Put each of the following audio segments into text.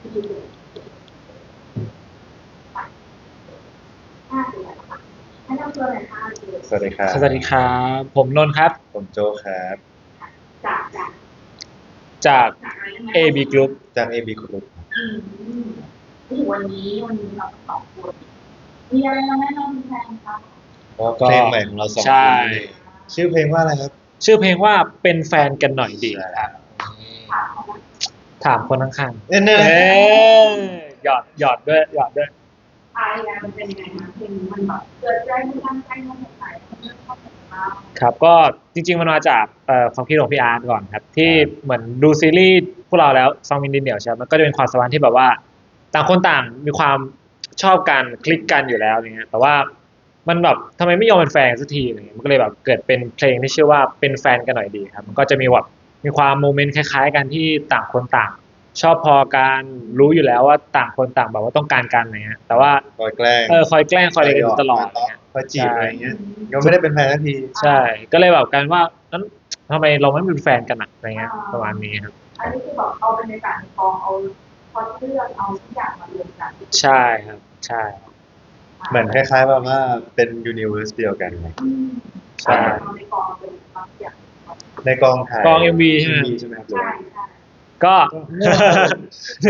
สวัสดีครับ สวัสดีครับ ผมนนท์ครับ ผมโจครับ จากจากจากจากอะไรยังไง AB Group จาก AB Group อืมถึงวันนี้วันนี้เราสองคนมีอะไรมาแนะนำแฟนคะก็เพลงใหม่ของเราสองคนใช่นี่ชื่อเพลงว่าอะไรครับ ชื่อเพลงว่าเป็นแฟนกันหน่อยดีถามเขาว่า ถามคนข้างเน่ๆเน่เอ้ยหยอดหยอดด้วยหยอดด้วยอะไรนะมันเป็นยังไงนะเพลงมันแบบเกิดใจมันตั้งใจมันสดใสมันเรื่องความสุขมากครับก็จริง ๆ มันมาจากเอ่อความคิดของพี่อาร์ตก่อนครับ ที่เหมือนดูซีรีส์พวกเราแล้วซองมินดินเหนียวใช่ไหมมันก็จะเป็นความสัมพันธ์ที่แบบว่า ต่างคนต่างมีความชอบกันคลิกกันอยู่แล้วอย่างเงี้ยแต่ว่ามันแบบทำไมไม่ยอมเป็นแฟนสักทีอะไรเงี้ยมันก็เลยแบบเกิดเป็นเพลงที่ชื่อว่าเป็นแฟนกันหน่อยดีครับ มันก็จะมีแบบ มีความโมเมนต์คล้าย ๆ กันที่ต่างคนต่าง ชอบพอกันรู้อยู่แล้วว่าต่างคนต่างแบบว่าต้องการกันอะไรเงี้ยแต่ว่าคอยแกล้งเออคอยแกล้งคอยอะไรกันอยู่ตลอดคอยเงี้ยคอยจีบอะไรอย่างเงี้ยยังไม่ได้เป็นแฟนสักทีใช่ ก็เลยแบบกันว่านั้นทำไมเราไม่เป็นแฟนกันอะอะไรเงี้ยประมาณนี้ครับอันนี้คือแบบเอาบรรยากาศในกองเอาพอเรื่องเอาทุกอย่างมารวมกันใช่ครับใช่เหมือนคล้ายๆแบบว่าเป็นยูนิเวอร์สเดียวกันไงอืมใช่เอาในกองเป็นบางอย่าง ในกองถ่ายกอง MV ใช่ไหม MV ใช่ไหมครับใช่ใช่ก็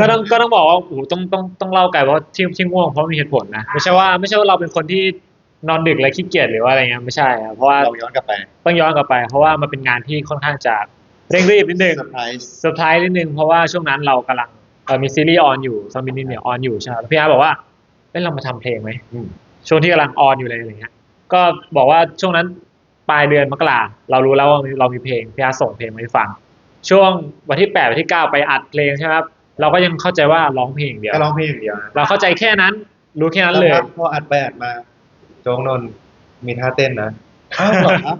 ก็ต้องก็ต้องบอกว่าโอ้โหต้องต้องต้องเล่าไกันว่าที่ที่ง่วงเพราะมีเหตุผลนะไม่ใช่ว่าไม่ใช่ว่าเราเป็นคนที่นอนดึกและขี้เกียจหรือว่าอะไรเงี้ยไม่ใช่ครับเพราะว่าเราย้อนกลับไปต้องย้อนกลับไป เพราะว่ามันเป็นงานที่ค่อนข้างจะเร่งรีบนิดนึง เซอร์ไพรส์เซอร์ไพรส์นิดนึงเพราะว่าช่วงนั้นเรากำลังเอ่อมีซีรีส์ออนอยู่ซอมบินินเนี่ยออนอยู่ใช่ไหมแล้วพี่อาร์ตบอกว่าเอ้ยเรามาทำเพลงไหมอืมช่วงที่กำลังออนอยู่เลยอะไรเงี้ยก็บอกว่าช่วงนั้น ปลายเดือนมกราเรารู้แล้วว่าเรามีเพลงพี่อาร์ตส่งเพลงมาให้ฟัง ช่วงวันที่แปดวันที่เก้าไปอัดเพลงใช่ไหมครับเราก็ยังเข้าใจว่าร้องเพลงอย่างเดียว ก็ร้องเพลงอย่างเดียวนะเราเข้าใจแค่นั้น รู้แค่นั้นเลยสักพักพออัดไปอัดมา โจงนนท์มีท่าเต้นนะอ้าวเหรอครับ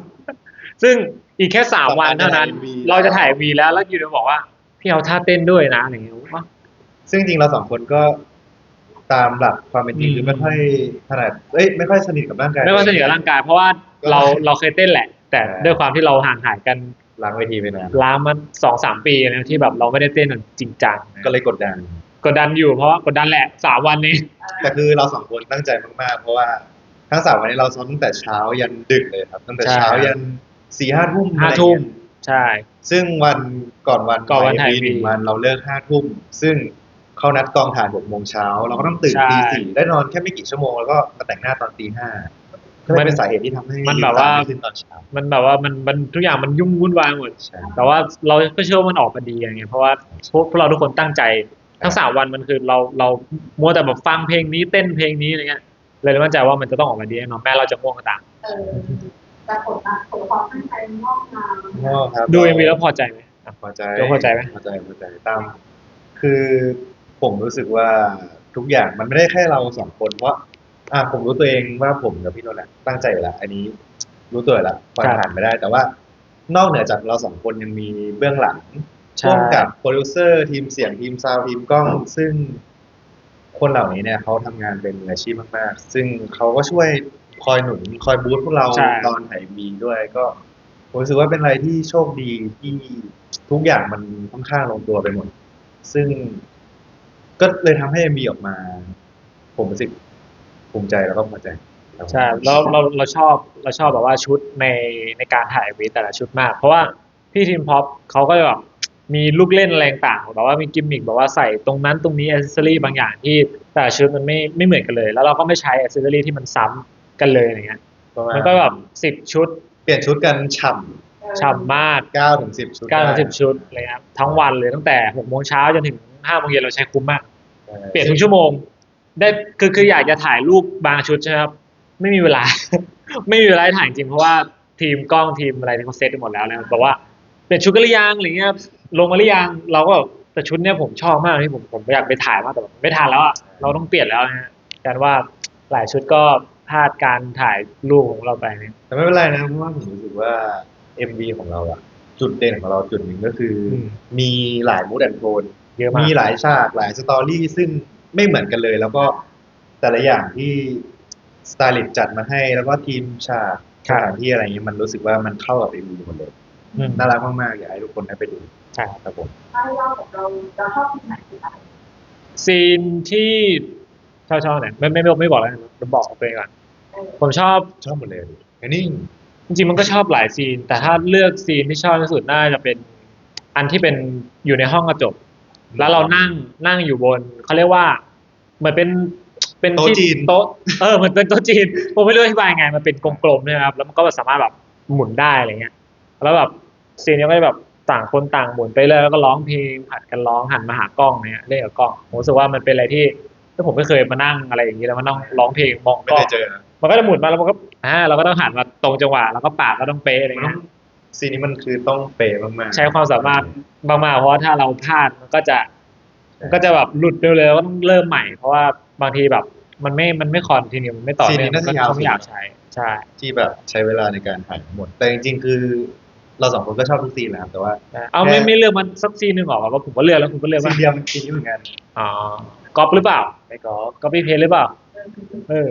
ซึ่งอีกแค่สามวันเท่านั้น เราจะถ่าย MV เราจะถ่ายวีแล้วแล้วอยูดีบอกว่าพี่เอาท่าเต้นด้วยนะอะไรเงี้ยว่าซึ่งจริงเราสองคนก็ตามหลักความเป็นจริงอืมคือไม่ค่อยถนัดเอ้ยไม่ค่อยสนิทกับร่างกาย ไม่ว่าสนิทกับร่างกายเพราะว่า เราเราเคยเต้นแหละ แต่ใช่ด้วยความที่เราห่างหายกันหลังเวทีไปนานล้ามันสองสามปีนะที่แบบเราไม่ได้เต้นแบบจริงจังก็เลยกดดัน กดดันอยู่เพราะว่ากดดันแหละสามวันนี้แต่คือเราสองคนตั้งใจมากๆ เพราะว่าทั้งสามวันนี้เราซ้อมตั้งแต่เช้ายันดึกเลยครับ ตั้งแต่ใช่เช้ายันสี่ห้าทุ่มห้าอะไรทุ่มเงี้ยใช่ ซึ่งวันก่อนวันก่อนวันถ่ายวีหนึ่ง MV วันเราเลิกห้าทุ่มซึ่งเขานัดกองถ่ายหกโมงเช้าเราก็ต้องตื่นใช่ตีสี่ได้นอนแค่ไม่กี่ชั่วโมงแล้วก็มาแต่งหน้าตอนตีห้า ก็เลยเป็นสาเหตุที่ทำให้มันแบบว่าลืตไม่ขึ้นตอนเช้ามันแบบว่ามันมันทุกอย่างมันยุ่งวุ่นวายหมดใช่แต่ว่าเราก็เชื่อว่ามันออกมาดีอย่างเงี้ยเพราะว่าพวกพวกเราทุกคนตั้งใจทั้งสามวันมันคือเราเรามัวแต่แบบฟังเพลงนี้เต้นเพลงนี้อะไรเงี้ยเลยมั่นใจว่ามันจะต้องออกมาดีแน่นอนแม้เราจะง่วงก็ตามเออแต่ผลมาผลความตั้งใจงอกงามง้อครับดูเอ็มวีแล้วพอใจไหมอะพอใจโจ้พอใจไหมพอใจพอใจตามคือผมรู้สึกว่าทุกอย่างมันไม่ได้แค่เราสองคนเพราะ อะผมรู้ตัวเองว่าผมกับพี่นนท์แหละตั้งใจอยู่แล้วอันนี้รู้ตัวอยู่แล้วปล่อยผ่านไม่ได้ แต่ว่านอกเหนือจากเราสองคนยังมีเบื้องหลังใช่ ร่วมกับโปรดิวเซอร์ทีมเสียงทีมซาวด์ทีมกล้อง ซึ่งคนเหล่านี้เนี่ยเขาทำงานเป็นมืออาชีพมากๆ ซึ่งเขาก็ช่วยคอยหนุนคอยบูสต์พวกเราใช่ ตอนถ่ายมีด้วยก็ผมรู้สึกว่าเป็นอะไรที่โชคดีที่ทุกอย่างมันค่อนข้างลงตัวไปหมด ซึ่งก็เลยทำให้มีออกมา ผมรู้สึก ภูมิใจแล้วก็พอใจครับใช่เราเราเราชอบเราชอบแบบว่าชุดในในการถ่ายวีแต่ละชุดมาก เพราะว่าพี่ทีมพ็อปเขาก็แบบมีลูกเล่นอะไรต่างๆแบบว่ามีกิมมิคแบบว่าใส่ตรงนั้นตรงนี้อ c เซอรี่บางอย่างที่แต่ละชุดมันไม่ไม่เหมือนกันเลย แล้วเราก็ไม่ใช้อ c เซอรี่ที่มันซ้ำกันเลยอะไรเงี้ยประาณมันก็แบบสิบชุด เปลี่ยนชุดกันฉ่ฉ่ำมากำเก้าถึงสิบชุดเก้าถึงได้สิบชุดอะไรเงี้ยทั้งวันเลยตั้งแต่หกโมงเช้าจนถึงห้าโมงเย็นเราใช้คุ้มมาก เปลี่ยนทุกชั่วโมง ได้คือคืออยากจะถ่ายรูปบางชุดใช่ไหมครับ ไม่มีเวลา ไม่มีเวลาให้ถ่ายจริงเพราะว่าทีมกล้องทีมอะไรที่เขาเซตไปหมดแล้วนะครับบอกว่าเปลี่ยนชุดกันหรือยังอะไรเงี้ยลงมาหรือยังเราก็แบบแต่ชุดเนี้ยผมชอบมากที่ผมผมอยากไปถ่ายมากแต่แบบไม่ทันแล้วอะเราต้องเปลี่ยนแล้วนะฮะการว่าหลายชุดก็พลาดการถ่ายรูปของเราไปเนี่ยแต่ไม่เป็นไรนะเพราะว่าผมรู้สึกว่า MV ของเราอะจุดเด่นของเราจุดหนึ่งก็คืออมมีหลายมูดแอนโทนเยอะมากมีหลายฉากหลายสตอรี่ซึ่ง ไม่เหมือนกันเลย แล้วก็แต่ละอย่างที่สไตลิสต์จัดมาให้ แล้วก็ทีมฉากสถานที่อะไรเงี้ยมันรู้สึกว่ามันเข้ากับ MV หมดเลยอืมน่ารักมากๆอยากให้ทุกคนได้ไปดูใช่ครับผมถ้าให้เล่ากับเราเราชอบที่ไหนที่อะไรซีนที่ชอบชอบไหนไม่ไม่ไม่ไม่บอกแล้วกันบอกตัวเองก่อนเออผมชอบชอบหมดเลยอันนี้จริงๆมันก็ชอบหลายซีน แต่ถ้าเลือกซีนที่ชอบที่สุดน่าจะเป็นอันที่เป็นอยู่ในห้องกระจก แล้วเรานั่งนั่งอยู่บนเขาเรียกว่า เหมือนเป็นเป็นโต๊ะที่จีนโต๊ะเออเหมือนเป็นโต๊ะจีนผมไม่รู้อธิบายไงมันเป็นกลมๆใช่ไหมครับ แล้วมันก็สามารถแบบหมุนได้อะไรเงี้ย แล้วแบบซีนนี้ก็จะแบบต่างคนต่างหมุนไปเลยแล้วก็ร้องเพลงผัดกันร้องหันมาหากล้องเนี่ยเล่นกับกล้องผมรู้สึกว่ามันเป็นอะไรที่ที่ผมไม่เคยมานั่งอะไรอย่างนี้แล้วมานั่งร้องเพลงมองไม่กล้อได้งเจอนะมันก็จะหมุนมาแล้วมันก็อ่าเราก็ต้องหันมาตรงจังหวะแล้วก็ปากก็ต้องเป๊ะอะไรมันต้อเงี้งย ซีนนี้มันคือต้องเป๊ะมากๆ ใช้ความสามารถมากๆเพราะว่าถ้าเราพลาดมันก็จะมันก็จะแบบหลุดเร็วๆก็ต้องเริ่มใหม่ เพราะว่าบางทีแบบมันไม่มันไม่คอนทีนี้มันไม่ต่อซีนเนื่นี้องน่าก็จะยาวเขาไม่อยากสุดใช้ใช่ ที่แบบใช้เวลาในการถ่ายทั้งหมด แต่จริงๆคือ เราสองคนก็ชอบทุกซีนนะครับแต่ว่า เอาไม่แค่ ไม่เลือกมันสักซีนหนึ่งหรอกว่าผมก็เลือกแล้วคุณก็เลือกซีว่านเดียวมันซีนนี้เหมือนกันอ๋อก๊อปหรือเปล่าไม่ก็ก๊อปปี้เพจหรือเปล่าเออคือเออ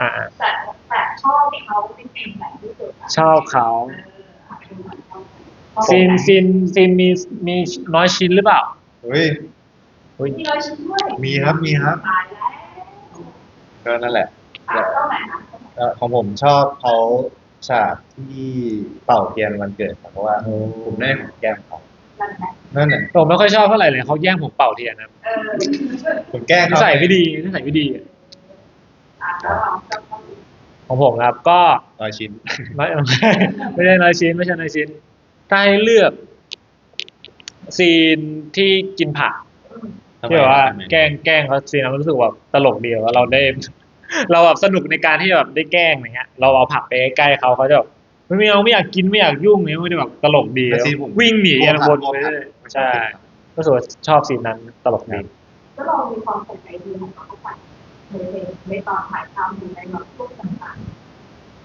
อ่า แต่แต่ชอบเขาจริงๆแบบที่สุดะชอบเขา เอ ออะดูหน่อยชอบเขาซีนซีนซีนมีมีน้อยชิ้นหรือเปล่าเฮ้ยมีรอยชิ้นด้วยมีครับมีครับ ตายแล้วก็นั่นแหละอะต้องไหนคะเอ่อของผมชอบเขาฉากที่เป่าเทียนวันเกิดครับเพราะว่าผมได้ของแก้มเขานั่นแหละนั่นแหละผมไม่ค่อยชอบเท่าไหร่เลยเขาแย่งผมเป่าเทียนนะเออผมแกล้งนิเขาสัยไม่ดีนิสัยไม่ดีอะแล้วเราจะต้อง ของผมครับ ก็ร้อยชิ้น ไม่ไม่ใช่น้อยชิ้น ไม่ใช่น้อยชิ้น ถ้าให้เลือก ซีนที่กินผักทำไมที่แบบว่าทำไม แกล้งแกล้งเขาซีนนั้นรู้สึกแบบตลกดีว่าเราได้ เราแบบสนุกในการที่แบบได้แกล้งอย่างเงี้ย เราเอาผักไปใกล้ๆเขาเขาจะแบบไม่เอาไม่อยากกินไม่อยากยุ่งเนี่ยไม่ได้แบบตลกดีแต่ซีนผมวิ่งหนีกลักันผับกนกลัวไปผัก เรื่อยใช่รู้สึกว่าชอบซีนนั้นตลกดี ก็เรามีความใส่ใจดีของเขาเข้าไป ในตอนถ่ายทำหรือในแบบช่วงต่าง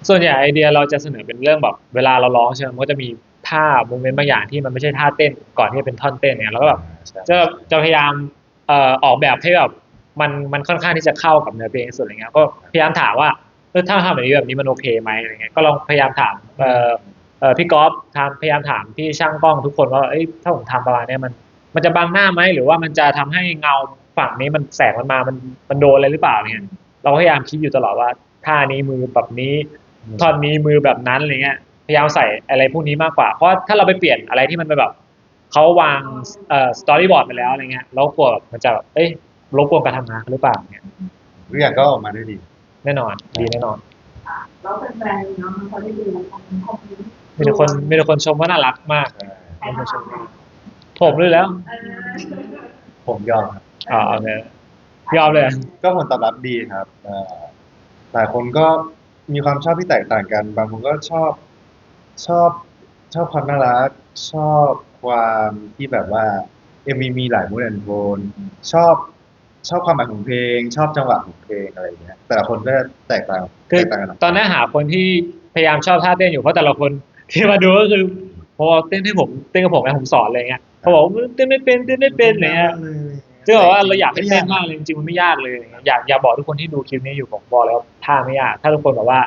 ส่วนใหญ่ไอเดียเราจะเสนอเป็นเรื่องแบบเวลาเราร้องใช่ไหมมันก็จะมีท่าโมเมนต์บางอย่างที่มันไม่ใช่ท่าเต้นก่อนที่จะเป็นท่อนเต้นเนี่ยแล้วก็แบบจะจะพยายามเอ่อออกแบบให้แบบมันมันค่อนข้างที่จะเข้ากับเนื้อเพลงสุดอะไรเงี้ยก็พยายามถามว่าเออถ้าทำแบบนี้แบบนี้มันโอเคไหมอะไรเงี้ยก็ลองพยายามถามเอ่อเอ่อพี่ก๊อฟทำพยายามถามพี่ช่างกล้องทุกคนว่าเอ้ยถ้าผมทำประมาณนี้มัน มันจะบังหน้าไหมหรือว่ามันจะทำให้เงา ฝั่งนี้มันแสงมันมามันมันโดนอะไรหรือเปล่าเนี่ยเราก็พยายามคิดอยู่ตลอดว่าท่านี้มือแบบนี้ท่อนนี้มือแบบนั้นอะไรเงี้ยพยายามใส่อะไรพวกนี้มากกว่า เพราะถ้าเราไปเปลี่ยนอะไรที่มันเป็นแบบเขาวางเอ่อสตอรี่บอร์ดไปแล้วอะไรเงี้ยแล้วกลัวแบบมันจะแบบเอ้ยรบกวนการทำงานหรือเปล่าเนี่ยทุกอย่างก็ออกมาได้ดี แน่นอน ดีแน่นอนๆอะแล้วแฟนๆเนาะเขาได้ดูคอมคอมเมนต์มีแต่คนมีแต่คนชมว่าน่ารักมากใครมาชมเราผมด้วยแล้วเออผมยอมครับ อ๋อเอาเนี่ยยอมเลย ก็ผลตอบรับดีครับเอ่อหลายคนก็มีความชอบที่แตกต่างกัน บางคนก็ชอบชอบชอบความน่ารัก ชอบความที่แบบว่าเอ็มวีมีหลายมูดแอนโทนชอบชอบความหมายของเพลง ชอบจังหวะของเพลงอะไรอย่างเงี้ย แต่ละคนก็แตกต่างคือแตกต่างกันออกตอนนี้หาคนที่พยายามชอบท่าเต้นอยู่เพราะแต่ละคนที่มาดูก็คือพอเต้นให้ผมเต้นกับผมแล้วผมสอนอะไรเงี้ยเขาบอกว่าเต้นไม่เป็นเต้นไม่เป็นอะไรเงี้ย ซึ่งบอกว่าเราอยากให้เต้นมากเลยจริงๆมันไม่ยากเลย อยากอยากบอกทุกคนที่ดูคลิปนี้อยู่ผมบอกแล้วท่าไม่ยาก ถ้าทุกคนแบบว่า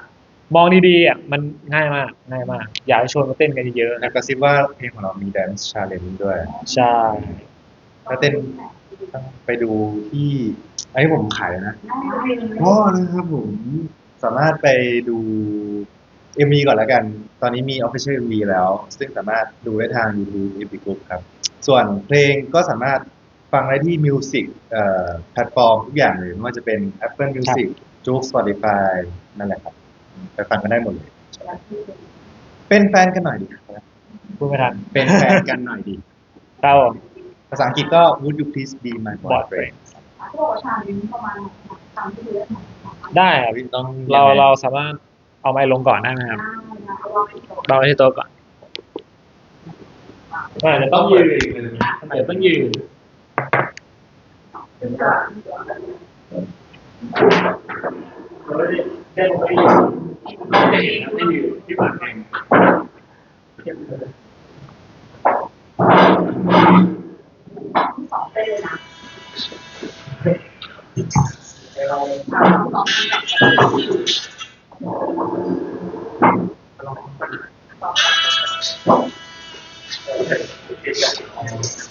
มองดีๆอะมันง่ายมากง่ายมาก อยากให้ชวนมาเต้นกันเยอะๆนะนะกระซิบว่าเพลงของเรามี dance challenge ด้วย ใช่ ถ้าเต้นต้องไปดูที่อันนี้ผมขายเลยนะได้เลยก็นะครับผมสามารถไปดู MV ก่อนแล้วกัน ตอนนี้มี Official MV แล้ว ซึ่งสามารถดูได้ทาง YouTube Epic Group ครับ ส่วนเพลงก็สามารถ ฟังได้ที่ Music เอ่อแพลตฟอร์มทุกอย่างเลยไม่ว่าจะเป็น Apple Music j o o x Spotify นั่นแหละครับ ไปฟังกันได้หมดเลย เป็นแฟนกันหน่อยดีครับพูดไม่ทันเป็นแฟนกันหน่อยดีเราภาษาอังกฤษก็ Would you please be my บอดเฟร boyfriend นพวกชาลินประมาณทำที่เยอะหน่อยได้ครับต้องเราเราสามารถเอาไม้ลงก่อนได้ไหมครับได้นะเอาไว้ก่อนเราที่โต๊ะก่อนอาจจะต้องยืนอาจจะต้องยืน สองไปเลยนะเราสอง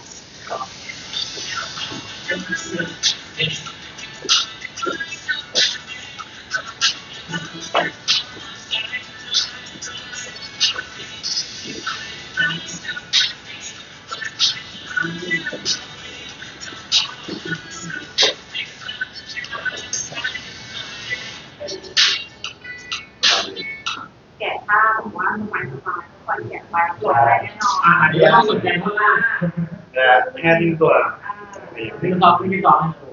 นนี้ก็ต้องสนใจมากนะแค่ทิ้งตัวอ่าๆพี่ตอบพี่ตอบให้ดู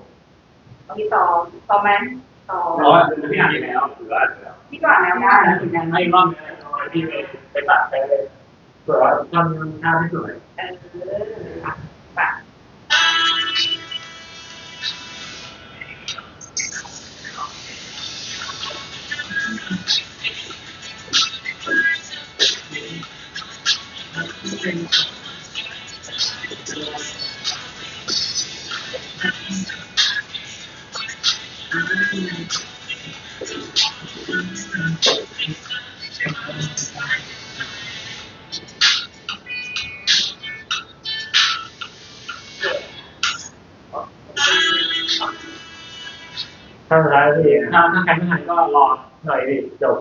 มีต่อต่อไหมต่อร้อยพี่อ่านแล้วหรือว่าที่ก่อนแล้วนะได้แล้วถึงยังไม่รอบนึงพี่ไปไปตัดไปตรวจทำหน้าที่สวยเออ ใครไม่ทันก็รอหน่อยดิจบ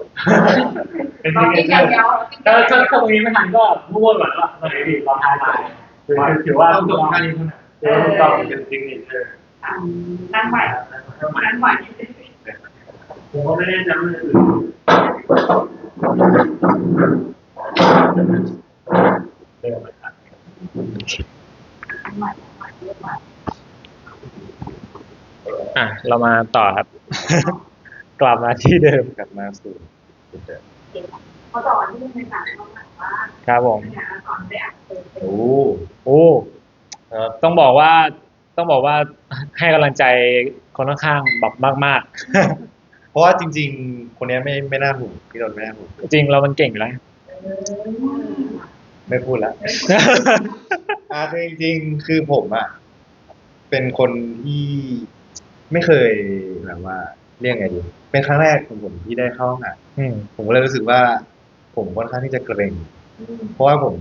เป็นเราที่กินเกิอย่างนเดียวถ้าถ้าตรงนี้ไม่ทันก็มั่วก่อนว่าหน่อยดิรอทายไปถือว่าต้องจบแค่นี้เท่านั้นต้องเป็นจริงนี่เออนั่งใหม่นั่งใหม่ผมก็ไม่แน่ใจว่าอื่นเรื่องอะไรครับนั่งใหม่ใหม่เยอะใหม่อะ เรามาต่อครับ กลับมาที่เดิมกลับมาสู่จุดเดิมเพราะตอนที่ในสารเขาบอกว่าครับผมเนี่ยตอนไปอ่านเป็นโอ้โอ้ครับต้องบอกว่าต้องบอกว่าให้กำลังใจคนข้างๆแบบมากเพราะว่าจริง ๆ คนเนี้ยไม่ไม่น่าห่วงพี่นนท์ไม่น่าห่วงๆจริงเรามันเก่งอยู่แล้วไม่พูดละอ่าจริง ๆ คือผมอะเป็นคนที่ไม่เคยแบบว่าเรียกไงดี เป็นครั้งแรกของผมที่ได้เข้าห้องอัดอืมผมก็เลยรู้สึกว่า ผมค่อนข้างที่จะเกรงเพราะว่าผม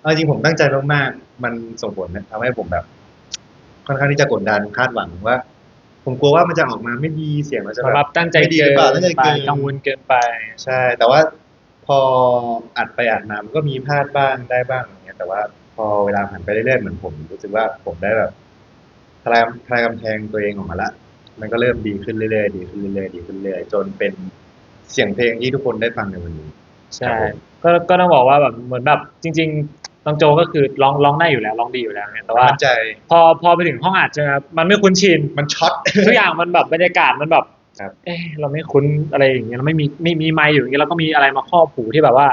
เอาจริงผมตั้งใจมากๆมันส่งผลนะทำให้ผมแบบ ค่อนข้างที่จะกดดันคาดหวังว่า ผมกลัวว่ามันจะออกมาไม่ดีเสียงมันจะสำหแบรับบตั้งใจไม่ดีหเกิรืนอเปล่าตั้งใจไปเกินกังวลเกินไป ใช่ แต่ว่าพออัดไปอัดมามันก็มีพลาดบ้างได้บ้างอย่างเงี้ยแต่ว่าพอเวลาผ่านไปเรื่อยๆเหมือนผม รู้สึกว่าผมได้แบบทลายทลายกำแพงตัวเองออกมาละ มันก็เริ่มดีขึ้นเรื่อยๆดีขึ้นเรื่อยๆดีขึ้นเรื่อยๆจนเป็นเสียงเพลงที่ทุกคนได้ฟังในวันนี้ ใช่ครับผมก็ก็ต้องบอกว่าแบบเหมือนแบบจริง ๆ น้องโจก็คือร้องร้องได้อยู่แล้วร้องดีอยู่แล้วเนี่ยแต่ว่ามั่นใจพอพอไปถึงห้องอัดใช่ไหมครับมันไม่คุ้นชินมันช็อตทุกอย่างมันแบบบรรยากาศมันแบบครับเอ๊ะเราไม่คุ้นอะไรอย่างเงี้ยเราไม่มีไม่มีไมค์อยู่อย่างเงี้ยแล้วก็มีอะไรมาครอบหูที่แบบว่า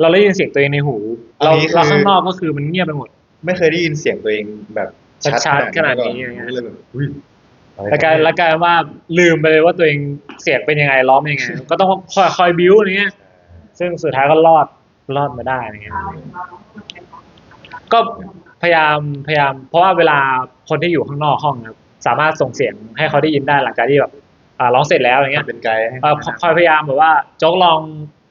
เราได้ยินเสียงตัวเองในหู เราเราข้างนอกก็คือมันเงียบไปหมด ไม่เคยได้ยินเสียงตัวเงแบบชัดๆขนาดนี้มอย่างเงี้ยก็เลยแบบอุ้ย แล้วกลายแล้วกลายว่าลืมไปเลยว่าตัวเองเสียงเป็นยังไงร้องเป็นยังไง ก็ต้องคอยคอยบิ้วอะไรเงี้ย ซึ่งสุดท้ายก็รอดรอดมาได้อะไรเงี้ยเราเราต้องเป็นก็พยายามพยายาม เพราะว่าเวลาคนที่อยู่ข้างนอกห้องนะครับสามารถส่งเสียงให้เขาได้ยินได้หลังจากที่แบบอ่าร้องเสร็จแล้วอย่างเงี้ยเป็นไกด์ให้เอ่อคอยพยายามแบบว่าโจ๊กลอง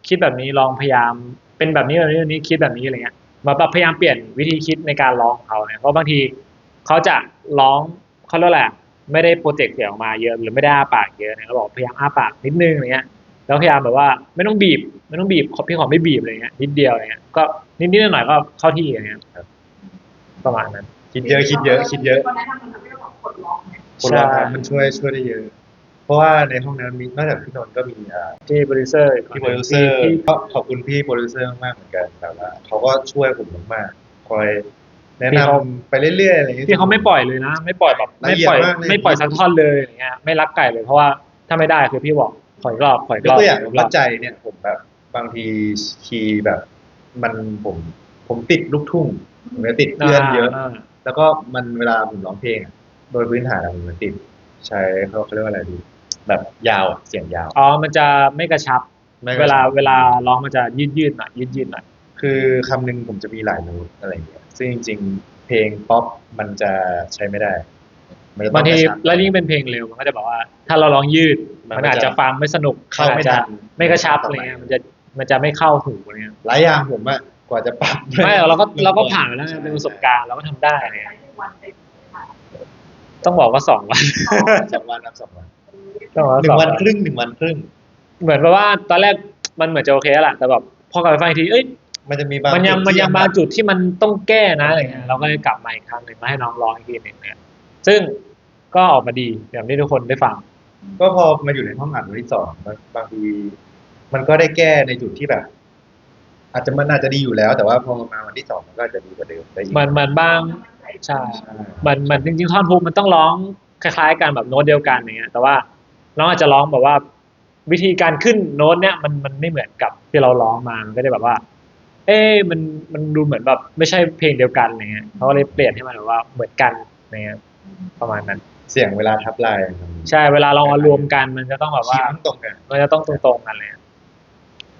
คิดแบบนี้ลองพยายามเป็นแบบนี้แบบนี้แบบนี้คิดแบบนี้อะไรเงี้ยมาแบบพยายามเปลี่ยนวิธีคิดในการร้องของเขาเนี่ยเพราะบางทีเขาจะร้องเขาเรียกว่าอะไรอะ ไม่ได้โปรเจกต์เสียงออกมาเยอะหรือไม่ได้อ้าปากเยอะเนี่ยเขาบอกพยายามอ้าปากนิดนึงอะไรเงี้ยแล้วพยายามแบบว่าไม่ต้องบีบไม่ต้องบีบขอพี่ขอไม่บีบอะไรเงี้ยนิดเดียวอะไรเงี้ยก็นิดนิดหน่อยๆก็เข้าที่อะไรเงี้ยครับประมาณนั้นคิดเยอะคิดเยอะคิดเยอะคนแนะนำมันทำให้เราบอกคนร้องเนี่ยคนรอบข้างใช่มันช่วยช่วยได้เยอะ เพราะว่าในห้องนั้นมีนอกจากพี่นนท์ก็มีอ่าที่โปรดิวเซอร์พี่โปรดิวเซอร์ที่ก็ขอบคุณพี่โปรดิวเซอร์มากๆเหมือนกันแบบว่าเขาก็ช่วยผมมากๆคอย แนะนำไปเรื่อยๆอะไรอย่างเงี้ย ที่เขาไม่ปล่อยเลยนะ ไม่ปล่อยแบบละไม่เอียดปล่อยมากเลย ไม่ปล่อยสักท่อนเลยอย่างเงี้ยไม่รักไก่เลยเพราะว่าถ้าไม่ได้คือพี่บอกขออีกรอบขออีกยรกอบตัวอย่างขกรวัอดบ ใจเนี่ยผมแบบบางทีคีย์แบบ มันผมผมติดลูกทุ่งผมจะติดเพื่อนเยอะาแล้วก็มันเวลาผมร้องเพลงอะโดยพื้นฐานอะผมจะติด ใช้เขาเขาเรียกว่าอะไรดี แบบยาวอะเสียงยาว อ๋อ มันจะไม่กระชับ ไม่กเวระชับลาเวลาร้องมันจะยืดยืดๆหน่อยยืดยืดๆหน่อย คือคำหนึ่งผมจะมีหลายโน้ตอะไรอย่างเงี้ยซึ่งจริง ๆ เพลงป๊อปมันจะใช้ไม่ได้มันจะต้บางทีกระชัแล้วยิ่งเป็นเพลงเร็วมันก็จะบอกว่า ถ้าเราร้องยืด มันมันก็จะอาจจะฟังไม่สนุกเข้าไม่นอจจะทันไม่กระชับไม่อะไรเข้าไปเงี้ยมันจะมันจะไม่เข้าหูอะไรเงี้ยหลายอย่างผมอะกว่าจะปรับ ไม่เราก็เราก็ผ่านมาแล้วไงเป็นประสบการณ์เราก็ทำได้อะไรใช้เงี้ยทุกวันเต็มค่ะต้องบอกว่าสองวันสองวันครับสองวันต้องบอกว่าหนึ่สองงวันครึ่งหนึ่งวันครึ่ง เหมือนแบบว่าตอนแรกมันเหมือนจะโอเคแล้วแหละแต่แบบพอกลับไปฟังอีกทีเอ้ย มันจะมีบางมันยังจุดมันที่ยังบางจุดที่มันต้องแก้นะอะไรเงี้ยเราก็เลยกลับมาอีกครั้งหนึ่งมาให้น้องร้องอีกทีหนึ่งเนี่ยซึ่งก็ออกมาดีอย่างที่ทุกคนได้ฟัง ก็พอมาอยู่ในห้องอัดวันที่สองบางบางที มันก็ได้แก้ในจุดที่แบบ อาจจะมันอาจจะดีอยู่แล้ว แต่ว่าพอมาวันที่สองมันก็อาจจะดีกว่าเดิมได้อีกมันมันบ้างใช่ใช่มันมันจริงๆท่อนฮุกมันต้องร้องคล้ายๆกันแบบโน้ตเดียวกันอย่างเงี้ยแต่ว่าน้องอาจจะร้องแบบว่าวิธีการขึ้นโน้ตเนี่ยมันมันไม่เหมือนกับที่เราร้องมามันก็จะแบบว่า เอ๊ะมันมันดูเหมือนแบบไม่ใช่เพลงเดียวกันอะไรเงี้ยเขาก็เลยเปลี่ยนให้มันแบบว่าเหมือนกันอะไรเงี้ยประมาณนั้น เสียงเวลาทับลายใช่เวลาเรามารวมกันมันจะต้องแบบว่าคีย์มันตรงกันมันจะต้องตรงๆกันเลย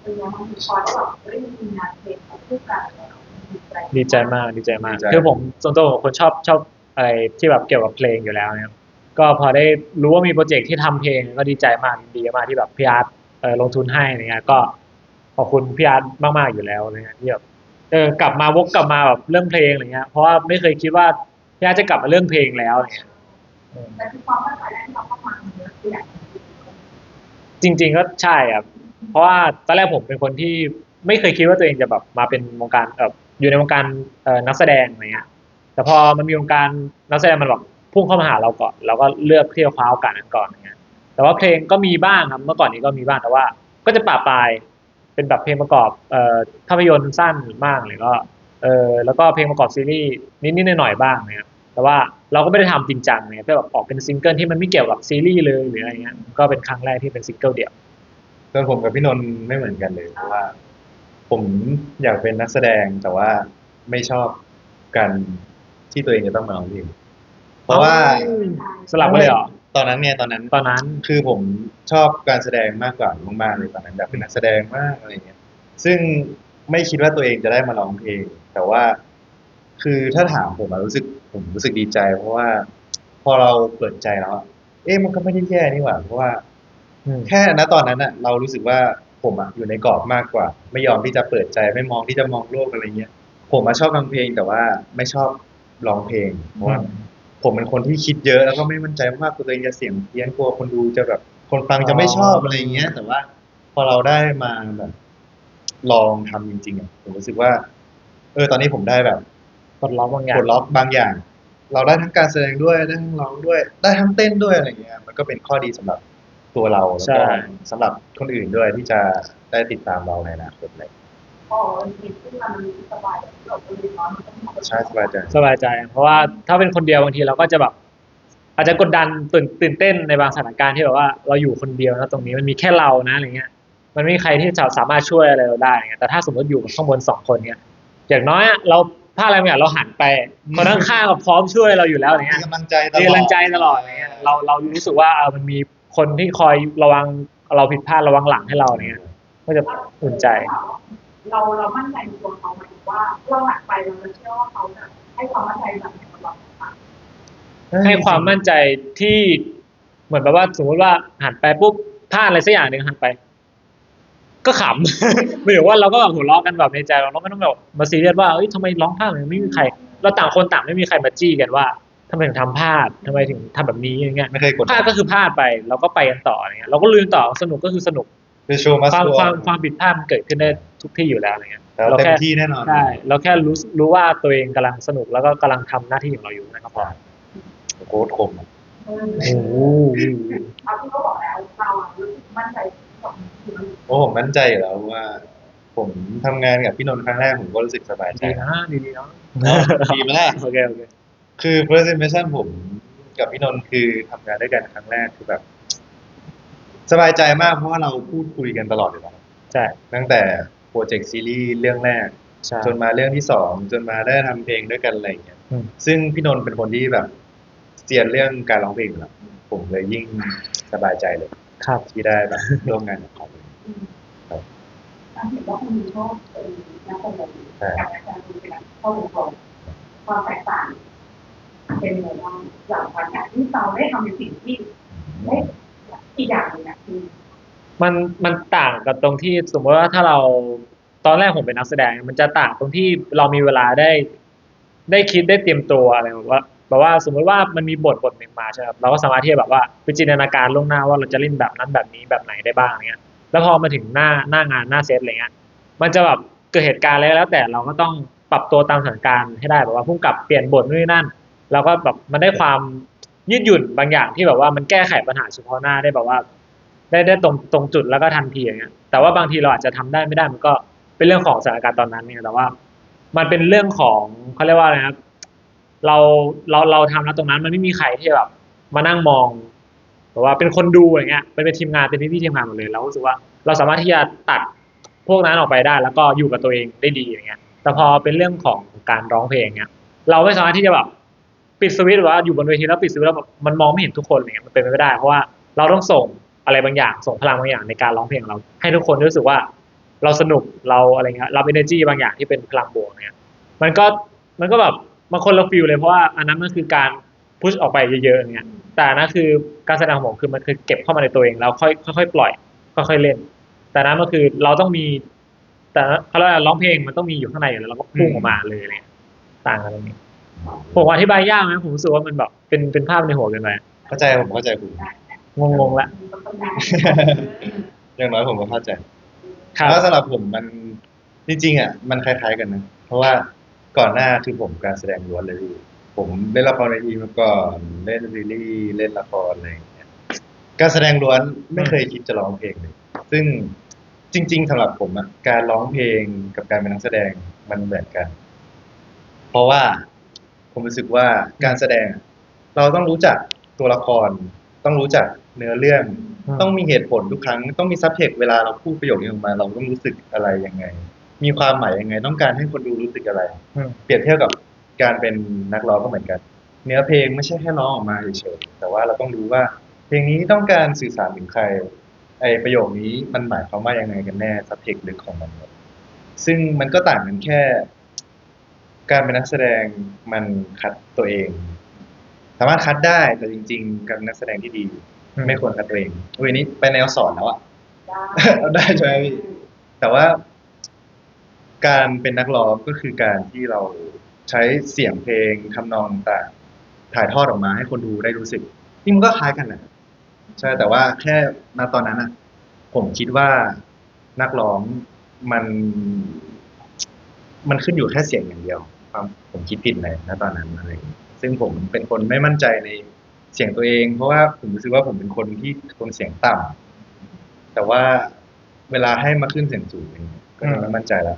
เป็นยังไงพอได้แบบเฮ้ยมีงานเพลงของคู่กันแล้วดีใจดีใจมากดีใจมากคือผมส่วนตัวผมเป็นคนชอบชอบอะไรที่แบบเกี่ยวกับเพลงอยู่แล้วเนี่ยก็พอได้รู้ว่ามีโปรเจกต์ที่ทำเพลงก็ดีใจมากดีมากที่แบบพี่อาร์ตเอ่อลงทุนให้อะไรเงี้ยก็ ขอบคุณพี่อาร์ตมากๆอยู่แล้วอะไรเงี้ยที่แบบเออกลับมาวกกลับมาแบบเรื่องเพลงอะไรเงี้ยเพราะว่าไม่เคยคิดว่าพี่อาร์ตจะกลับมาเรื่องเพลงแล้วอะไรเงี้ยแต่คือความตั้งใจแรกที่เราเข้ามาเยอะคืออยากจริง ๆก็ใช่ครับเพราะว่าตอนแรกผมเป็นคนที่ไม่เคยคิดว่าตัวเองจะแบบมาเป็นวงการเอออยู่ในวงการเอ่อนักแสดงอะไรเงี้ยแต่พอมันมีวงการนักแสดงมันแบบพุ่งเข้ามาหาเราก่อนเราก็เลือกที่จะคว้าโอกาสนั้นก่อนอย่างเงี้ยแต่ว่าเพลงก็มีบ้างครับเมื่อก่อนนี้ก็มีบ้างแต่ว่า ก็จะปะปลาย เป็นแบบเพลงประกอบเอ่อภาพยนตร์สั้นบ้างหรือก็เออแล้วก็เพลงประกอบซีรีส์นิดๆหน่อยๆบ้างเนี่ยแต่ว่าเราก็ไม่ได้ทำจริงจังเนี่ยเพื่อแบบออกเป็นซิงเกิลที่มันไม่เกี่ยวกับซีรีส์เลยหรืออะไรเงี้ยก็เป็นครั้งแรกที่เป็นซิงเกิลเดี่ยวส่วนผมกับพี่นนท์ไม่เหมือนกันเลยเพราะว่า ผมอยากเป็นนักแสดงแต่ว่าไม่ชอบการที่ตัวเองจะต้องมาร้องเพลงเพราะว่าสลับกันเลยเหรอ ตอนนั้นเนี่ยตอนนั้นตอนนั้นคือผมชอบการแสดงมากกว่ามากๆเลยตอนนั้นแบบเป็นนักแสดงมากอะไรเงี้ยซึ่งไม่คิดว่าตัวเองจะได้มาร้องเพลง แต่ว่า คือถ้าถามผมอะรู้สึกผมรู้สึกดีใจ เพราะว่า พอเราเปิดใจแล้วอะเอ๊ะมันก็ไม่ได้แย่นี่หว่าเพราะว่าอืมแค่ณตอนนั้นอะเรารู้สึกว่าผมอะอยู่ในกรอบมากกว่า ไม่ยอมที่จะเปิดใจไม่มองที่จะมองโลกอะไรเงี้ยผมมาชอบฟังเพลงแต่ว่าไม่ชอบร้องเพลงเพราะว่า ผมเป็นคนที่คิดเยอะแล้วก็ไม่มั่นใจมากกลัวตัวเองจะเสียงเพี้ยนกลัวคนดูจะแบบคนฟังจะไม่ชอบอะไรเงี้ย แต่ว่า พอเราได้มาแบบ ลองทำจริงๆอะผมรู้สึกว่า เออ ตอนนี้ผมได้แบบปลดล็อกบางอย่าปงลดล็อกบางอย่าง เราได้ทั้งการแสดงด้วยได้ทั้งร้องด้วย ได้ทั้งเต้นด้วยอะไรเงี้ย มันก็เป็นข้อดีสำหรับตัวเราแล้วใช่ก็สำหรับคนอื่นด้วยที่จะได้ติดตามเราในอนาคตเลย พอเห็นขึ้นมามันสบายเราก็เลยนอนมันต้องใช่สบายใจ สบายใจ เพราะว่าถ้าเป็นคนเดียวบางทีเราก็จะแบบ อาจจะกดดันตื่นตื่นเต้นในบางสถานการณ์ที่แบบว่าเราอยู่คนเดียวนะตรงนี้มันมีแค่เรานะอะไรเงี้ย มันไม่มีใครที่จะสามารถช่วยอะไรเราได้เงี้ยแต่ถ้าสมมติอยู่กับข้างบนสองคนเนี้ยอย่างน้อยอะเราพลาดอะไรบางอย่างเราหันไปคนข้างๆก็พร้อมช่วยเราอยู่แล้วอย่างมีเงี้ยกำลังใจตลอดมีกำลังใจตลอดอะไรเงี้ยเราเรารู้สึกว่าเออมันมีคนที่คอยระวังเราผิดพลาดระวังหลังให้เราเนี่ยก็จะอุ่นใจ เราเรามั่นใจในตัวเขาหมายถึงว่าเราหันไปเราเชื่อว่าเขาจะให้ความมั่นใจแบบนี้กับเราค่ะให้ความมั่นใจที่เหมือนแบบว่าสมมติว่าหันไปปุ๊บพลาดอะไรสักอย่างหนึ่งหันไป ก็ขำไม่ถึงว่าเราก็แบบหัวเราะกันแบบในใจเราเราไม่ต้องแบบมาซีเรียสว่าเอ้ยทำไมร้องพลาดเลยไม่มีใคร เราต่างคนต่างไม่มีใครมาจี้กันว่าทำไมถึงทำพลาดทำไมถึงทำแบบนี้อย่างเงี้ยไม่เคยกดพลาดก็คือพลาดไป เราก็ไปกันต่ออะไรเงี้ยเราก็ลืมต่อสนุกก็คือสนุก คือโชว์มาความสความความผิดพลาดมันเกิดขึ้นได้ทุกที่อยู่แล้วอะไรเงี้ยเราเต็มที่แน่นอนใช่เราแค่รู้รู้ว่าตัวเองกำลังสนุกแล้วก็กำลังทำหน้าที่ของเราอยู่นะครับพอโค้ดคมอะเออโอ้โหเอาที่เขาบอกแล้วเรารู้สึกมั่นใจกับมันโอ้ผมมั่นใจอยู่แล้วว่า ผมทำงานกับพี่นนท์ครั้งแรกผมก็รู้สึกสบายใจดีนะดีดีเนาะดีไหมล่ะโอเคโอเคคือ presentation ผมกับพี่นนท์คือทำงานด้วยกันครั้งแรกคือแบบ สบายใจมากเพราะว่าเราพูดคุยกันตลอดเลยนะใช่ตั้งแต่โปรเจกต์ซีรีส์เรื่องแรก ใช่ จนมาเรื่องที่สองจนมาได้ทำเพลงด้วยกันอะไรอย่างเงี้ยอืม ซึ่งพี่นนท์เป็นคนที่แบบเซียนเรื่องการร้องเพลงอยู่แล้วผมเลยยิ่งสบายใจเลย ครับ ที่ได้แบบ ร่วมงานกับเขาเห็นว่าคุณมีชอบเป็นนักแสดงกับนักแสดงเป็นนักเข้าวงกลมความแตกต่างเป็นยังไงบ้างหลังจากการที่เราได้ทำในสิ่งที่ได้อีกอย่างหนึงนะคือ มันมันต่างกับตรงที่สมมติว่าถ้าเราตอนแรกผมเป็นนักแสดง มันจะต่างตรงที่เรามีเวลาได้ ได้คิดได้เตรียมตัวอะไรแบบว่าแบบว่าสมมติว่ามันมีบทบทหนึ่งมาใช่ไหมครับเราก็สามารถที่จะแบบว่าไปจินตนาการล่วงหน้าว่าเราจะเล่นแบบนั้นแบบนี้แบบไหนได้บ้างเงี้ย แล้วพอมาถึงหน้าหน้างานหน้าเซตอะไรเงี้ย มันจะแบบเกิดเหตุการณ์อะไรแล้วแต่เราก็ต้องปรับตัวตามสถานการณ์ให้ได้แบบว่าพุ่งกลับเปลี่ยนบทนู่นนั่นเราก็แบบมันได้ความยืดหยุ่นบางอย่างที่แบบว่ามันแก้ไขปัญหาเฉพาะหน้าได้แบบว่า ได้ได้ตรงตรงจุดแล้วก็ทันทีอย่างเงี้ย แต่ว่าบางทีเราอาจจะทำได้ไม่ได้มันก็เป็นเรื่องของสถานการณ์ตอนนั้นเนี่ยแต่ว่า มันเป็นเรื่องของเขาเรียกว่าอะไรนะครับ เราเราเราทำแล้วตรงนั้นมันไม่มีใครที่แบบมานั่งมองแบบว่าเป็นคนดูอย่างเงี้ยเป็นเป็นทีมงานเป็นพี่ๆทีมงานหมดเลยเรารู้สึกว่าเราสามารถที่จะตัดพวกนั้นออกไปได้ แล้วก็อยู่กับตัวเองได้ดีอย่างเงี้ย แต่พอเป็นเรื่องของการร้องเพลงเงี้ยเราไม่สามารถที่จะแบบปิดสวิตช์หรือว่าอยู่บนเวทีแล้วปิดสวิตช์แล้วแบบมันมองไม่เห็นทุกคนอะไรเงี้ยมันเป็นไปไม่ได้เพราะว่าเราต้องส่ง อะไรบางอย่าง ส่งพลังบางอย่างในการร้องเพลงของเรา ให้ทุกคนรู้สึกว่าเราสนุกเราอะไรเงี้ยรับ energy บางอย่างที่เป็นพลังบวกเนี่ยมันก็มันก็แบบบางคนเราฟีลเลยเพราะว่าอันนั้นมันคือการพุชออกไปเยอะๆอย่างเงี้ยแต่อันนั้นคือการแสดงของผมคือมันคือเก็บเข้ามาในตัวเองแล้วค่อยค่อยๆปล่อยค่อยๆเล่น แต่นั้นก็คือเราต้องมี แต่เขาเรียกว่าร้องเพลงมันต้องมีอยู่ข้างในอยู่แล้วเราก็พุ่งออกมาเลยอะไรเงี้ยต่างกันตรงนี้ผมอธิบายยากไหมผมรู้สึกว่ามันแบบเป็นเป็นภาพในหัวเกันไปเข้าใจผมเข้าใจคุณ งงๆละอย่างน้อยผมก็เข้าใจครับแล้วสำหรับผมมันจริงๆอะมันคล้ายๆกันนะ เพราะว่าก่อนหน้าคือผมการแสดงล้วนเลยพี่ผมเล่นละครเวทีมาก่อนเล่นซีรีส์เล่นละครอะไรอย่างเงี้ยการแสดงล้วนไม่เคยคิดจะร้องเพลงเลย ซึ่งจริง ๆสำหรับผมอะการร้องเพลงกับการเป็นนักแสดงมันเหมือนกัน เพราะว่าผมรู้สึกว่าการแสดงอะเราต้องรู้จักตัวละคร ต้องรู้จัก เนื้อเรื่องอืมต้องมีเหตุผลทุกครั้ง ต้องมีซับเทคเวลาเราพูดประโยคนี้ออกมา เราต้องรู้สึกอะไรยังไง มีความหมายยังไง ต้องการให้คนดูรู้สึกอะไรอืมเปรียบเทียบกับการเป็นนักร้องก็เหมือนกัน เนื้อเพลงไม่ใช่แค่ร้องออกมาเฉยๆแต่ว่าเราต้องรู้ว่า เพลงนี้ต้องการสื่อสารถึงใครไอประโยคนี้มันหมายความว่ายังไงกันแน่ซับเทคลึกของมันเนี่ยซึ่งมันก็ต่างกันแค่ การเป็นนักแสดงมันคัดตัวเอง สามารถคัดได้แต่จริง ๆ การเป็นนักแสดงที่ดี ไม่ควรคัดตัวเองอุ้ยนี่ไปแนวสอนแล้วอะเอาได้ใช่ไหมพี่แต่ว่า การเป็นนักร้องก็คือการที่เราใช้เสียงเพลงทำนองต่างๆถ่ายทอดออกมาให้คนดูได้รู้สึกนี่มันก็คล้ายกันแหละใช่แต่ว่าแค่ณตอนนั้นอะผมคิดว่านักร้องมัน มันขึ้นอยู่แค่เสียงอย่างเดียว ความผมคิดผิดเลยณตอนนั้นอะไรอย่างเงี้ยซึ่งผมเป็นคนไม่มั่นใจใน เสียงตัวเอง เพราะว่าผมรู้สึกว่าผมเป็นคนที่โทนเสียงต่ำแต่ว่าเวลาให้มาขึ้นเสียงสูงเนี่ยก็จะไม่มั่นใจแล้ว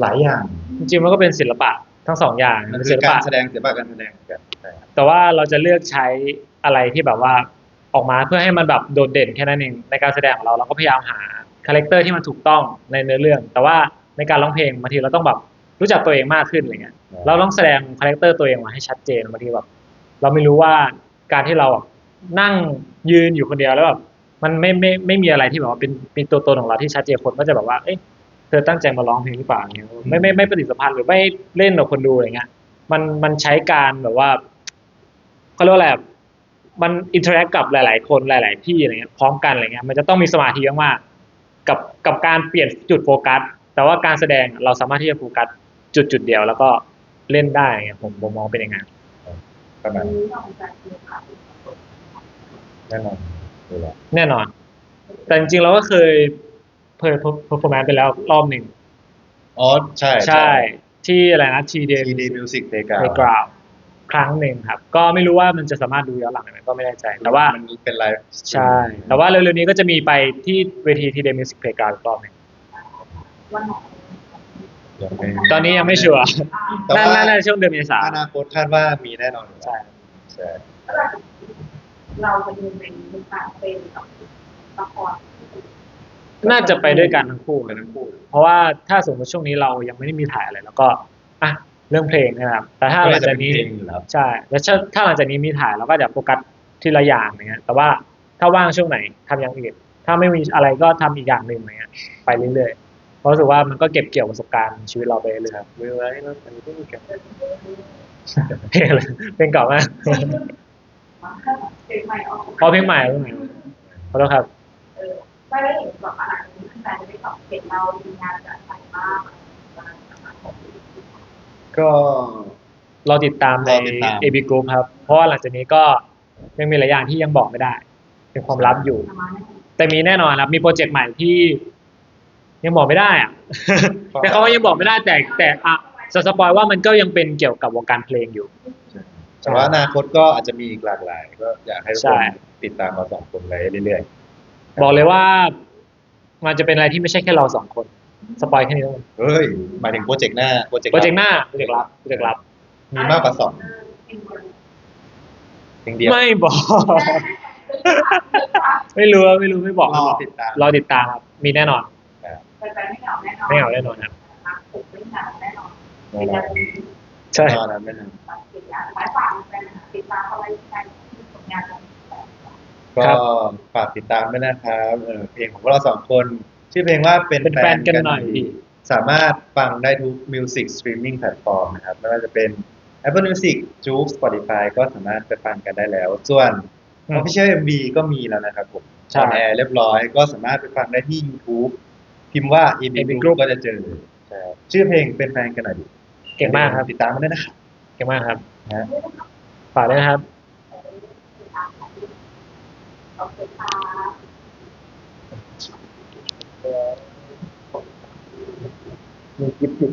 หลายอย่าง จริงๆมันก็เป็นศิลปะทั้งสองอย่างมันเป็นคืศิอลการปะแสดงศิลปะการแสดงกันใช่ครับแต่ว่าเราจะเลือกใช้อะไรที่แบบว่าออกมาเพื่อให้มันแบบโดดเด่นแค่นั้นเองในการแสดงของเราเราก็พยายามหาคาแรคเตอร์ที่มันถูกต้องในเนื้อเรื่อง แต่ว่าในการร้องเพลงบางทีเราต้องแบบรู้จักตัวเองมากขึ้นอะไรเงี้ยเราต้องแสดงคาแรคเตอร์ตัวเองมาให้ชัดเจนบางทีแบบเราไม่รู้ว่า การที่เรานั่งยืนอยู่คนเดียวแล้วแบบมันไม่ไม่ไม่มีอะไรที่แบบว่าเป็นเป็นตัวตนของเราที่ชัดเจนคนก็จะแบบว่า เอ๊ะเธอตั้งใจมาร้องเพลงหรือเปล่าเงี้ยไม่ไม่ไม่ปฏิสัมพันธ์หรือไม่เล่นกับคนดูอะไรเงี้ย มันมันใช้การแบบว่าเขาเรียกว่าอะไรมันอินเทอร์แอคกับหลาย ๆ คนหลาย ๆ ที่อะไรเงี้ยพร้อมกันอะไรเงี้ยมันจะต้องมีสมาธิมากๆกับกับการเปลี่ยนจุดโฟกัส แต่ว่าการแสดงเราสามารถที่จะโฟกัสจุดจุดเดียว แล้วก็เล่นได้ไงผมผมมองเป็นอย่างนั้น ประมาณแน่นอนเลยแหละแน่นอน แต่จริงๆเราก็เคยเพอร์เพอร์ฟอร์แมนซ์ไปแล้วรอบหนึ่ง อ๋อใช่ใช่ ที่อะไรนะทีเดทีดีมิวสิกเพลกาในกราวครั้งหนึ่งครับ ก็ไม่รู้ว่ามันจะสามารถดูย้อนหลังได้ไหมก็ไม่แน่ใจ แต่ว่ามันเป็นไลฟ์ใช่ แต่ว่าเร็วๆนี้ก็จะมีไปที่เวทีทีเดมิวสิกเพลกาอีกรอบหนึ่งวันไหน ยังไม่ตอนนี้ยังไม่ชัวร์แต่น่าว่าน่าจะช่วงเดือนเมษาอนาคตคาดว่ามีแน่นอนอยู่ใช่ใช่เราจะดูเป็นการเป็นกับละครน่าจะไปด้วยกันทั้งคู่เป็นทั้งคู่ เพราะว่าถ้าสมมติช่วงนี้เรายังไม่ได้มีถ่ายอะไรแล้วก็อะเรื่องเพลงนะครับแต่ถ้าหลังจากนี้ก็จะเป็นเพลงอยู่แล้วใช่ แล้วถ้าถ้าหลังจากนี้มีถ่ายเราก็จะโฟกัสทีละอย่างอย่างเงี้ย แต่ว่าถ้าว่างช่วงไหนทำอย่างอื่น ถ้าไม่มีอะไรก็ทำอีกอย่างหนึ่งอย่างเงี้ย ไปเรื่อยๆเพ ราะรู้สึกว่ามันก็เก็บเกี่ยวประสบการณ์ชีวิตเราไปเรื่อยเวลาเราทำไม่มีกันๆเพลงอะไรเพลงเก่ามากเพลงใหม่ออกเพราะเพลงใหม่เพลงใหม่ขอโทษครับเออไม่ได้เห็นแบบอะไรนี้ขึ้นไปจะได้ตอบเห็นเรามีงานจัดใหญ่มากก็เราติดตามในรอติดตาม AB Group ครับ เพราะว่าหลังจากนี้ก็ยังมีหลายอย่างที่ยังบอกไม่ได้ เป็นความลับอยู่ แต่มีแน่นอนครับ มีโปรเจกต์ใหม่ที่ ยังบอกไม่ได้อะแต่เขาว่ายังบอกไม่ได้แต่แต่อะจะสปอยว่ามันก็ยังเป็นเกี่ยวกับวงการเพลงอยู่ แต่ว่าอนาคตก็อาจจะมีอีกหลากหลาย ก็อยากให้ทุกใช่คนติดตามเราสองคนไปเรื่อยบอกเลยว่ามันจะเป็นอะไรที่ไม่ใช่แค่เราสองคน สปอยแค่นี้แล้วกันๆเฮ้ยหมายถึงโปรเจกต์หน้าโปรเจกต์โปรเจกต์หน้าโปรเจกต์ลับโปรเจกต์ลับ มีมากกว่าสองเพลงเดียวไม่บอก ไม่รู้ไม่รู้ไม่บอกรอติดตามรอติดตามครับมีแน่นอน แต่ไม่เหงาแน่นอนไม่เหงาแน่นอนครับถูกไม่เหงาแน่นอนแน่นอนใช่แน่นอนนะแน่นอนติดตามหลายฝั่งเป็นติดตามอะไรกันผลงานเราก็ฝากติดตามด้วยนะครับเออเพลงของพวกเราสองคนชื่อเพลงว่าเป็นเป็นแฟนกันหน่อยดีสามารถฟังได้ทุก Music Streaming Platform นะครับไม่ว่าจะเป็น Apple Music, j o o x Spotify ก็สามารถไปฟังกันได้แล้ว ส่วนอืม Official MV ก็มีแล้วนะครับผมใช่ออนแอร์เรียบร้อยก็สามารถไปฟังได้ที่ YouTube พิมพ์ว่า AB AB Group Group ก็จะเจอใช่ชื่อเพลงเป็นแฟนกันหน่อยดิเก่งมากครับติดตามมันด้วยนะครับเก่งมากครับนะฝากด้วยนะครับโอเคค่ะมีคลิปอยู่